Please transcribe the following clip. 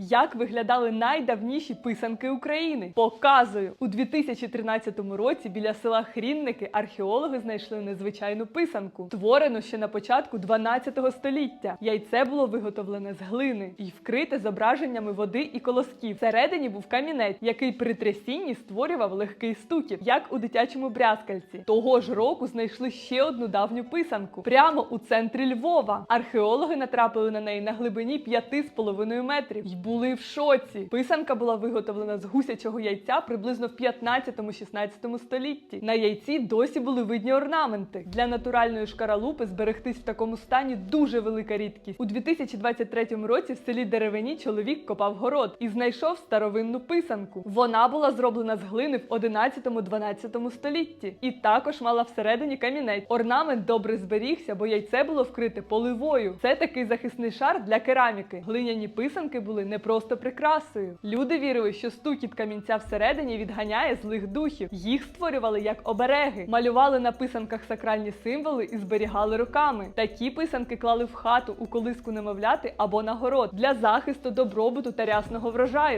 Як виглядали найдавніші писанки України? Показую у 2013 році біля села Хрінники археологи знайшли незвичайну писанку, творену ще на початку 12 століття. Яйце було виготовлене з глини і вкрите зображеннями води і колосків. Всередині був камінець, який при трясінні створював легкий стукіт, як у дитячому брязкальці. Того ж року знайшли ще одну давню писанку прямо у центрі Львова. Археологи натрапили на неї на глибині 5,5 метрів були в шоці. Писанка була виготовлена з гусячого яйця приблизно в 15-16 столітті. На яйці досі були видні орнаменти. Для натуральної шкаралупи зберегтись в такому стані дуже велика рідкість. У 2023 році в селі Деревені чоловік копав город і знайшов старовинну писанку. Вона була зроблена з глини в 11-12 столітті і також мала всередині камінець. Орнамент добре зберігся, бо яйце було вкрите поливою. Це такий захисний шар для кераміки. Глиняні писанки були не просто прикрасою. Люди вірили, що стукіт камінця всередині відганяє злих духів. Їх створювали як обереги, малювали на писанках сакральні символи і зберігали руками. Такі писанки клали в хату у колиску немовляти або на город для захисту добробуту та рясного врожаю.